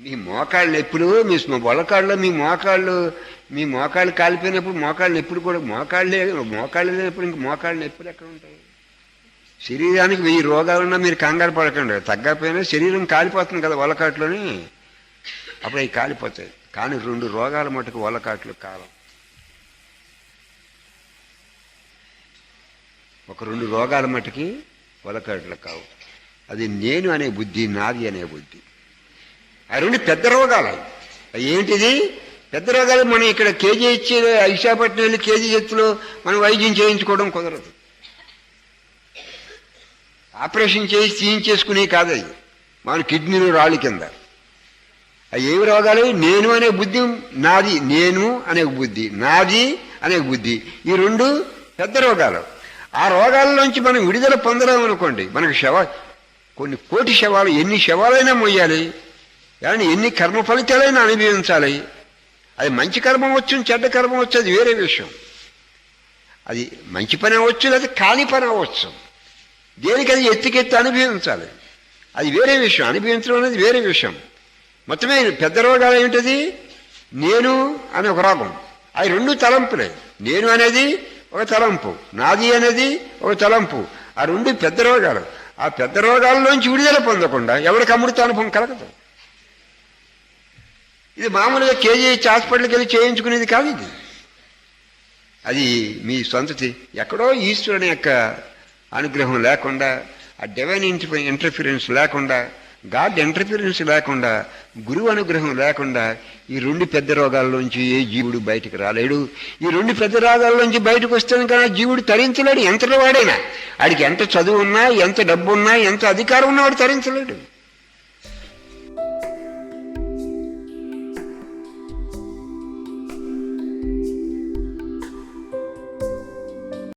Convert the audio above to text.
మీ మోకాళ్ళు ఎప్పుడు మీ బొలకాళ్ళు మీ మోకాళ్ళు మీ మోకాళ్ళు కాలిపోయినప్పుడు మోకాళ్ళు ఎప్పుడు కూడా మోకాళ్ళే మోకాళ్ళు లేనప్పుడు ఇంక మోకాళ్ళు ఎప్పుడు ఎక్కడ ఉంటాయి? శరీరానికి వెయ్యి రోగాలున్నా మీరు కంగారు పడకండి. తగ్గకపోయినా శరీరం కాలిపోతుంది కదా వలకాట్లోని అప్పుడు అవి కాలిపోతాయి. కానీ రెండు రోగాల మటుకు వలకాట్లు కాలం. ఒక రెండు రోగాల మటుకి వలకాట్లు కావు. అది నేను అనే బుద్ధి నాది అనే బుద్ధి. ఆ రెండు పెద్ద రోగాలు. అవి ఏంటిది? పెద్ద రోగాలు మనం ఇక్కడ కేజీ ఇచ్చి విశాఖపట్నం వెళ్ళి కేజీ ఎత్తులో మనం వైద్యం చేయించుకోవడం కుదరదు. ఆపరేషన్ చేసి తీయించేసుకునే కాదు అవి మన కిడ్నీలు రాళ్ళు కింద. అవి ఏమి రోగాలు? నేను అనే బుద్ధి నాది నేను అనే బుద్ధి నాది అనే బుద్ధి. ఈ రెండు పెద్ద రోగాలు. ఆ రోగాల నుంచి మనం విడుదల పొందడం అనుకోండి మనకు శవ కొన్ని కోటి శవాలు ఎన్ని శవాలైనా మొయ్యాలి కానీ ఎన్ని కర్మ ఫలితాలైనా అనుభవించాలి. అది మంచి కర్మ వచ్చు చెడ్డ కర్మ వచ్చు అది వేరే విషయం. అది మంచి పని అవ్వచ్చు లేదా ఖాళీ పని అవ్వచ్చు. దేనికి అది ఎత్తికెత్తి అనుభవించాలి? అది వేరే విషయం. అనుభవించడం అనేది వేరే విషయం. మొత్తమే పెద్ద రోగాలు ఏమిటది? నేను అనే ఒక రోగం. అవి రెండు తలంపులే. నేను అనేది ఒక తలంపు. నాది అనేది ఒక తలంపు. ఆ రెండు పెద్ద రోగాలు. ఆ పెద్ద రోగాల్లోంచి విడుదల పొందకుండా ఎవరికి అమృత అనుభవం కలగదు. ఇది మామూలుగా కేజీ ఇచ్చి హాస్పిటల్కి వెళ్ళి చేయించుకునేది కాదు ఇది. అది మీ సొంతతి ఎక్కడో ఈశ్వరుని యొక్క అనుగ్రహం లేకుండా ఆ డివైన్ ఇంటర్ఫిరెన్స్ లేకుండా గాడ్ ఇంటర్ఫిరెన్స్ లేకుండా గురువు అనుగ్రహం లేకుండా ఈ రెండు పెద్ద రోగాల్లోంచి ఏ జీవుడు బయటకు రాలేడు. ఈ రెండు పెద్ద రోగాల్లోంచి బయటకు వస్తాను కానీ జీవుడు తరించలేడు. ఎంతలో వాడైనా. ఆడికి ఎంత చదువు ఉన్నా ఎంత డబ్బు ఉన్నా ఎంత అధికారం ఉన్నా వాడు తరించలేడు.